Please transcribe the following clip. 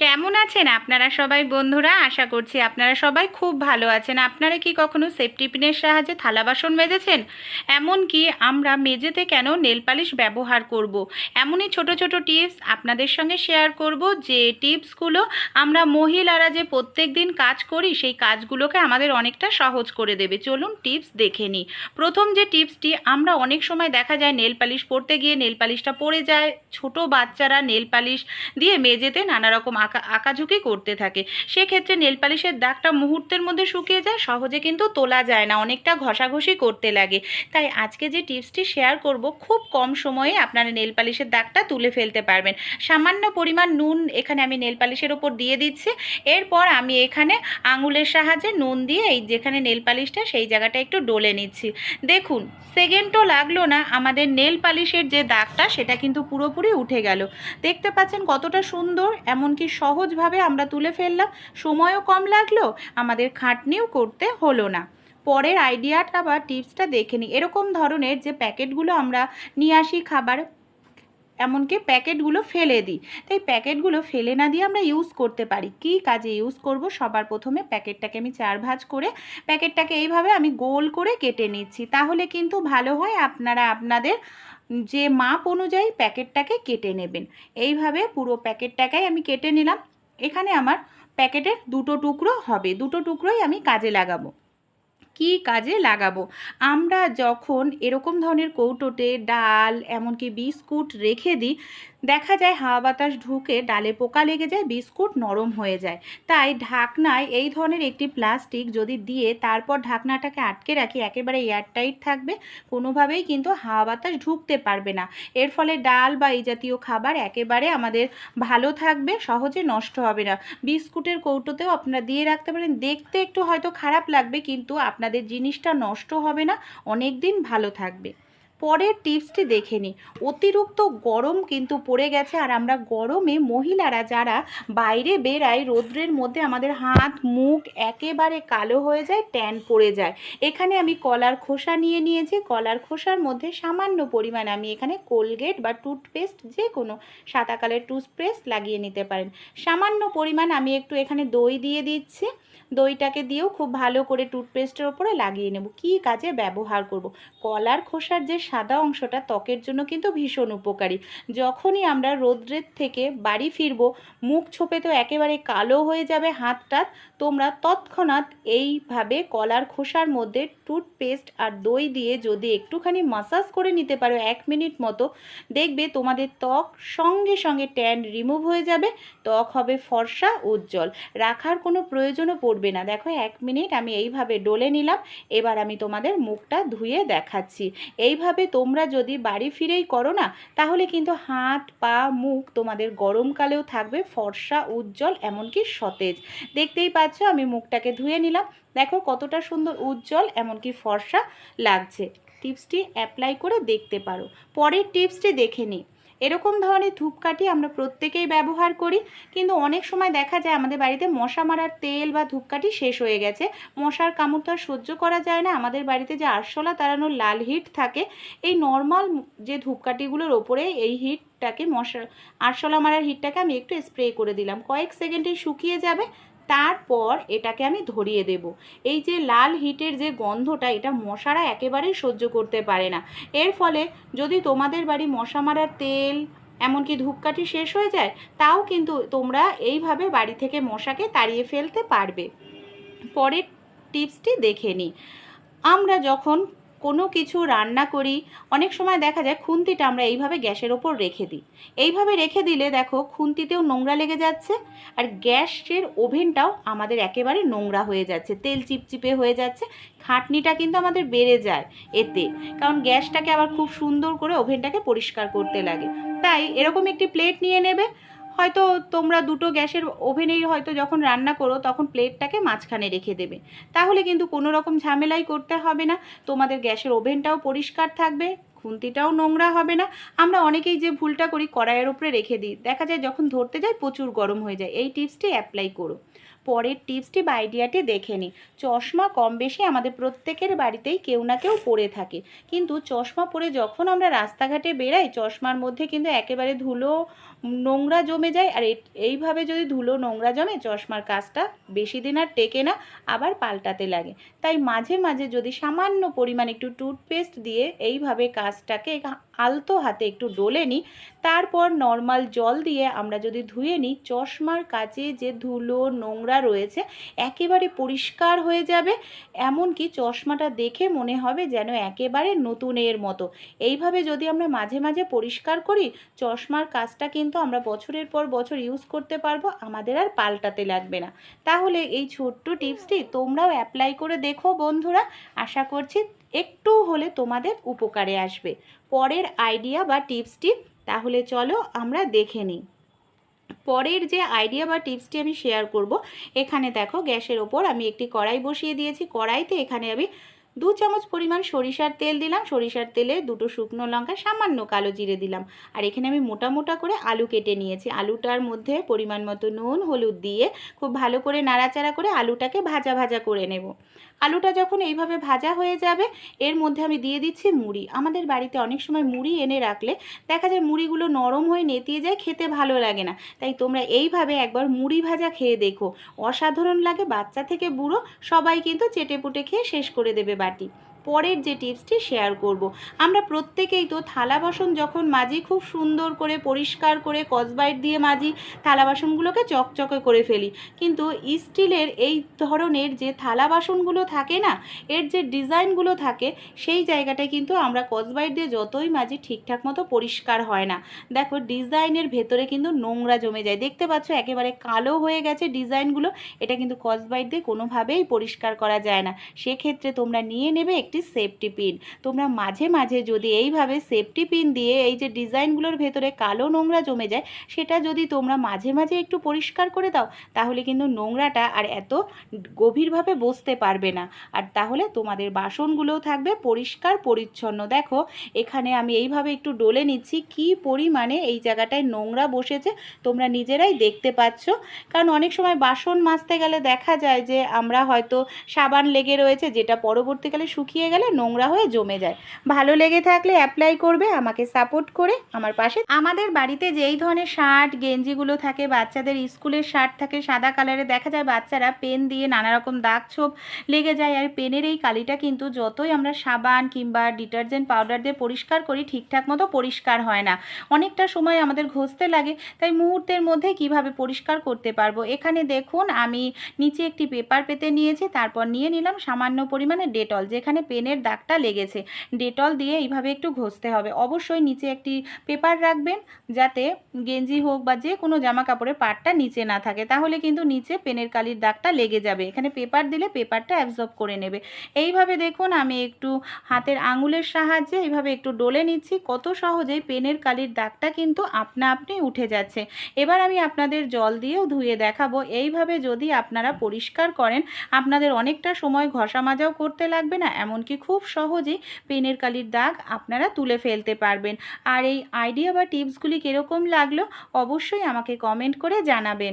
কেমন আছেন আপনারা সবাই বন্ধুরা? আশা করছি আপনারা সবাই খুব ভালো আছেন। আপনারা কি কখনো সেফটি পিনের সাহায্যে থালা বাসন মেজেছেন? এমনকি আমরা মেজেতে কেন নেল পালিশ ব্যবহার করব। এমনই ছোট ছোট টিপস আপনাদের সঙ্গে শেয়ার করব। যে টিপসগুলো আমরা মহিলারা যে প্রত্যেক দিন কাজ করি, সেই কাজগুলোকে আমাদের অনেকটা সহজ করে দেবে। চলুন টিপস দেখে নিই। প্রথম যে টিপসটি আমরা অনেক সময় দেখা যায় নেল পালিশ পরতে গিয়ে নেল পালিশটা পড়ে যায়। ছোট বাচ্চারা নেল পালিশ দিয়ে মেঝেতে নানা রকম আঁকা, আঁকাঝুঁকি করতে থাকে। সেক্ষেত্রে নেল পালিশের দাগটা মুহূর্তের মধ্যে শুকিয়ে যায়, সহজে কিন্তু তোলা যায় না, অনেকটা ঘষাঘষি করতে লাগে। তাই আজকে যে টিপসটি শেয়ার করব, খুব কম সময়ে আপনারা নেল পালিশের দাগটা তুলে ফেলতে পারবেন। সামান্য পরিমাণ নুন এখানে আমি নেল পালিশের ওপর দিয়ে দিচ্ছি। এরপর আমি এখানে আঙুলের সাহায্যে নুন দিয়ে এই যেখানে নেল পালিশটা, সেই জায়গাটা একটু ডলে নিচ্ছি। দেখুন, সেকেন্ডও লাগল না, আমাদের নেল পালিশের যে দাগটা, সেটা কিন্তু পুরোপুরি উঠে গেল। দেখতে পাচ্ছেন কতটা সুন্দর, এমনকি সহজভাবে আমরা তুলে ফেললাম। সময়ও কম লাগল, আমাদের খাটনিও করতে হলো না। পরের আইডিয়াটা বা টিপসটা দেখে নিই এরকম ধরনের যে প্যাকেটগুলো আমরা নিয়ে আসি খাবার, এমনকি প্যাকেটগুলো ফেলে দিই। তাই প্যাকেটগুলো ফেলে না দিয়ে আমরা ইউজ করতে পারি। কী কাজে ইউজ করব? সবার প্রথমে প্যাকেটটাকে আমি চার ভাজ করে প্যাকেটটাকে এইভাবে আমি গোল করে কেটে নিচ্ছি। তাহলে কিন্তু ভালো হয় আপনারা আপনাদের যে মাপ অনুযায়ী প্যাকেটটাকে কেটে নেবেন। এইভাবে পুরো প্যাকেটটাকেই আমি কেটে নিলাম। এখানে আমার প্যাকেটের দুটো টুকরো হবে। দুটো টুকরোই আমি কাজে লাগাবো। কি কাজে লাগাবো? আমরা যখন এরকম ধরনের কৌটোতে ডাল, এমনকি বিস্কুট রেখে দিই, দেখা যায় হাওয়া বাতাস ঢুকে ডালে পোকা লেগে যায়, বিস্কুট নরম হয়ে যায়। তাই ঢাকনায় এই ধরনের একটি প্লাস্টিক যদি দিয়ে তারপর ঢাকনাটাকে আটকে রাখি, একেবারে এয়ারটাইট থাকবে, কোনোভাবেই কিন্তু হাওয়া বাতাস ঢুকতে পারবে না। এর ফলে ডাল বা এই জাতীয় খাবার একেবারে আমাদের ভালো থাকবে, সহজে নষ্ট হবে না। বিস্কুটের কৌটোতেও আপনারা দিয়ে রাখতে পারেন। দেখতে একটু হয়তো খারাপ লাগবে, কিন্তু আপনাদের জিনিসটা নষ্ট হবে না। অনেক দিন ভালো থাকবে। পরের টিপসটি দেখে নিই। অতিরিক্ত গরম কিন্তু পড়ে গেছে আর আমরা গরমে মহিলারা যারা বাইরে বেরাই রোদ্রের মধ্যে আমাদের হাত, মুখ একেবারে কালো হয়ে যায়, ট্যান পড়ে যায়। এখানে আমি কলার খোসা নিয়ে নিয়েছি। কলার খোসার মধ্যে সামান্য পরিমাণ আমি এখানে কোলগেট বা টুথপেস্ট যে কোনো সাদা কালের টুথপেস্ট লাগিয়ে নিতে পারেন। সামান্য পরিমাণ আমি একটু এখানে দই দিয়ে দিচ্ছি। দইটাকে দিয়েও খুব ভালো করে টুথপেস্টের ওপরে লাগিয়ে নেব। কী কাজে ব্যবহার করব। কলার খোসার যে সাদা অংশটা ত্বকের জন্য কিন্তু ভীষণ উপকারী। যখনই আমরা রোদ্রের থেকে বাড়ি ফিরবো, মুখ ছোপে তো একেবারে কালো হয়ে যাবে হাতটা, তোমরা তৎক্ষণাৎ এইভাবে কলার খোসার মধ্যে টুথপেস্ট আর দই দিয়ে যদি একটুখানি মাসাজ করে নিতে পারো এক মিনিট মতো, দেখবে তোমাদের ত্বক সঙ্গে সঙ্গে ট্যান রিমুভ হয়ে যাবে, ত্বক হবে ফর্সা, উজ্জ্বল। রাখার কোনো প্রয়োজনও পড়বে না। দেখো, এক মিনিট আমি এইভাবে ডলে নিলাম, এবার আমি তোমাদের মুখটা ধুয়ে দেখাচ্ছি। এইভাবে তোমরা যদি বাড়ি ফিরেই করো না, তাহলে কিন্তু হাত, পা, মুখ তোমাদের গরমকালেও থাকবে ফর্সা, উজ্জ্বল, এমনকি সতেজ। দেখতেই পাচ্ছ, আমি মুখটাকে ধুয়ে নিলাম। দেখো কতটা সুন্দর উজ্জ্বল, এমনকি ফর্সা লাগছে। টিপসটি অ্যাপ্লাই করে দেখতে পারো। পরের টিপসটি দেখে নিই। এরকম ধরনের ধূপকাঠি আমরা প্রত্যেকেই ব্যবহার করি, কিন্তু অনেক সময় দেখা যায় আমাদের বাড়িতে মশা মারার তেল বা ধূপকাঠি শেষ হয়ে গেছে। মশার কামড় তো আর সহ্য করা যায় না। আমাদের বাড়িতে যে আরশোলা তাড়ানোর লাল হিট থাকে, এই নর্মাল যে ধূপকাঠিগুলোর ওপরে এই হিটটাকে মশা, আরশোলা মারার হিটটাকে আমি একটু স্প্রে করে দিলাম। কয়েক সেকেন্ডে শুকিয়ে যাবে তারপর এটাকে আমি ধরিয়ে দেব। এই যে লাল হিটের যে গন্ধটা, এটা মশারা একেবারেই সহ্য করতে পারে না। এর ফলে যদি তোমাদের বাড়ি মশা মারার তেল, এমনকি ধূপকাঠি শেষ হয়ে যায়, তাও কিন্তু তোমরা এইভাবে বাড়ি থেকে মশাকে তাড়িয়ে ফেলতে পারবে। পরের টিপসটি দেখে নিই। আমরা যখন কোনো কিছু রান্না করি, অনেক সময় দেখা যায় খুন্তিটা আমরা এইভাবে গ্যাসের ওপর রেখে দিই। এইভাবে রেখে দিলে দেখো খুন্তিতেও নোংরা লেগে যাচ্ছে আর গ্যাসের ওভেনটাও আমাদের একেবারে নোংরা হয়ে যাচ্ছে, তেল চিপচিপে হয়ে যাচ্ছে, খাটনিটা কিন্তু আমাদের বেড়ে যায় এতে। কারণ গ্যাসটাকে আবার খুব সুন্দর করে ওভেনটাকে পরিষ্কার করতে লাগে। তাই এরকম একটি প্লেট নিয়ে নেবে হয়তো তোমরা দুটো গ্যাসের ওভেনেই হয়তো যখন রান্না করো, তখন প্লেটটাকে মাঝখানে রেখে দেবে। তাহলে কিন্তু কোনো রকম ঝামেলাই করতে হবে না। তোমাদের গ্যাসের ওভেনটাও পরিষ্কার থাকবে, খুন্তিটাও নোংরা হবে না। আমরা অনেকেই যে ভুলটা করি কড়াইয়ের ওপরে রেখে দিই। দেখা যায় যখন ধরতে যায় প্রচুর গরম হয়ে যায়। এই টিপসটি অ্যাপ্লাই করো। পরের টিপসটি বা আইডিয়াটি দেখে নিই চশমা কম বেশি আমাদের প্রত্যেকের বাড়িতেই কেউ না কেউ পরে থাকে। কিন্তু চশমা পরে যখন আমরা রাস্তাঘাটে বেরাই চশমার মধ্যে কিন্তু একেবারে ধুলো, নোংরা জমে যায়। আর এইভাবে যদি ধুলো, নোংরা জমে, চশমার কাজটা বেশি দিন আর টেকে না, আবার পাল্টাতে লাগে। তাই মাঝে মাঝে যদি সামান্য পরিমাণ একটু টুথপেস্ট দিয়ে এইভাবে কাজটাকে আলতো হাতে একটু ডলে নিই, তারপর নর্মাল জল দিয়ে আমরা যদি ধুয়ে নিই, চশমার কাছে যে ধুলো, নোংরা রয়েছে, একেবারে পরিষ্কার হয়ে যাবে। এমনকি চশমাটা দেখে মনে হবে যেন একেবারে নতুনের মতো। এইভাবে যদি আমরা মাঝে মাঝে পরিষ্কার করি, চশমার কাজটা কিন্তু আমরা বছরের পর বছর ইউজ করতে পারব, আমাদের আর পাল্টাতে লাগবে না। তাহলে এই ছোট্ট টিপসটি তোমরাও অ্যাপ্লাই করে দেখো বন্ধুরা। আশা করছি একটু হলে তোমাদের উপকারে আসবে। পরের আইডিয়া বা টিপসটি তাহলে চলো আমরা দেখে নিই। পরের যে আইডিয়া বা টিপসটি আমি শেয়ার করব, এখানে দেখো গ্যাসের ওপর আমি একটি কড়াই বসিয়ে দিয়েছি। কড়াইতে এখানে আমি দু চামচ পরিমাণ সরিষার তেল দিলাম। সরিষার তেলে দুটো শুকনো লঙ্কা, সামান্য কালো জিরে দিলাম। আর এখানে আমি মোটা মোটা করে আলু কেটে নিয়েছি। আলুটার মধ্যে পরিমাণ মতো নুন, হলুদ দিয়ে খুব ভালো করে নাড়াচাড়া করে আলুটাকে ভাজা ভাজা করে নেব। আলুটা যখন এইভাবে ভাজা হয়ে যাবে, এর মধ্যে আমি দিয়ে দিচ্ছি মুড়ি। আমাদের বাড়িতে অনেক সময় মুড়ি এনে রাখলে দেখা যায় মুড়িগুলো নরম হয়ে নেতিয়ে যায়, খেতে ভালো লাগে না। তাই তোমরা এইভাবে একবার মুড়ি ভাজা খেয়ে দেখো। অসাধারণ লাগে, বাচ্চা থেকে বুড়ো সবাই কিন্তু চেটেপুটে খেয়ে শেষ করে দেবে বাটি পরের যে টিপসটি শেয়ার করব। আমরা প্রত্যেকেই তো থালা বাসন যখন মাজি, খুব সুন্দর করে পরিষ্কার করে কসবাইট দিয়ে মাজি, থালা বাসনগুলোকে চকচকে করে ফেলি। কিন্তু স্টিলের এই ধরনের যে থালা বাসনগুলো থাকে না, এর যে ডিজাইনগুলো থাকে, সেই জায়গাটায় কিন্তু আমরা কসবাইট দিয়ে যতই মাজি, ঠিকঠাক মতো পরিষ্কার হয় না। দেখো, ডিজাইনের ভেতরে কিন্তু নোংরা জমে যায়। দেখতে পাচ্ছ, একেবারে কালো হয়ে গেছে ডিজাইনগুলো। এটা কিন্তু কসবাইট দিয়ে কোনোভাবেই পরিষ্কার করা যায় না। সেক্ষেত্রে তোমরা নিয়ে নেবে একটি সেফটি পিন তোমরা মাঝে মাঝে যদি এইভাবে সেফটি পিন দিয়ে এই যে ডিজাইনগুলোর ভেতরে কালো নোংরা জমে যায়, সেটা যদি তোমরা মাঝে মাঝে একটু পরিষ্কার করে দাও, তাহলে কিন্তু নোংরাটা আর এত গভীরভাবে বসতে পারবে না। আর তাহলে তোমাদের বাসনগুলোও থাকবে পরিষ্কার পরিচ্ছন্ন। দেখো, এখানে আমি এইভাবে একটু ডলে নিচ্ছি, কি পরিমাণে এই জায়গাটায় নোংরা বসেছে তোমরা নিজেরাই দেখতে পাচ্ছ। কারণ অনেক সময় বাসন মাজতে গেলে দেখা যায় যে আমরা হয়তো সাবান লেগে রয়েছে, যেটা পরবর্তীকালে শুকিয়ে গেলে নোংরা হয়ে জমে যায়। ভালো লেগে থাকলে অ্যাপ্লাই করবে, আমাকে সাপোর্ট করে আমার পাশে। আমাদের বাড়িতে যেই ধরনের শার্ট, গেঞ্জিগুলো থাকে, বাচ্চাদের স্কুলের শার্ট থাকে, সাদা কালারে দেখা যায় বাচ্চারা পেন দিয়ে নানা রকম দাগ ছোপ লেগে যায় আর পেনের এই কালিটা কিন্তু যতই আমরা সাবান কিংবা ডিটারজেন্ট পাউডার দিয়ে পরিষ্কার করি, ঠিকঠাক মতো পরিষ্কার হয় না। অনেকটা সময় আমাদের ঘষতে লাগে, তাই মুহূর্তের মধ্যে কীভাবে পরিষ্কার করতে পারব? এখানে দেখুন, আমি নিচে একটি পেপার পেতে নিয়েছি, তারপর নিয়ে নিলাম সামান্য পরিমাণে ডেটল যেখানে পেনের দাগটা লেগেছে। ডেটল দিয়ে এইভাবে একটু ঘষতে হবে। অবশ্যই নিচে একটি পেপার রাখবেন যাতে গেঞ্জি হোক বা যে কোনো জামা কাপড়ের পাটটা নিচে না থাকে। তাহলে কিন্তু নিচে পেনের কালির দাগটা লেগে যাবে। এখানে পেপার দিলে পেপারটা অ্যাবজর্ব করে নেবে। এইভাবে দেখুন আমি একটু হাতের আঙুলের সাহায্যে এইভাবে একটু ডলে নিচ্ছি। কত সহজেই পেনের কালির দাগটা কিন্তু আপনা আপনি উঠে যাচ্ছে। এবার আমি আপনাদের জল দিয়েও ধুয়ে দেখাবো। এইভাবে যদি আপনারা পরিষ্কার করেন, আপনাদের অনেকটা সময় ঘষা মাজাও করতে লাগবে না এমনকি খুব সহজে পেনের কালির দাগ আপনারা তুলে ফেলতে পারবেন। আর এই আইডিয়া বা টিপসগুলি কীরকম লাগল, অবশ্যই আমাকে কমেন্ট করে জানাবেন।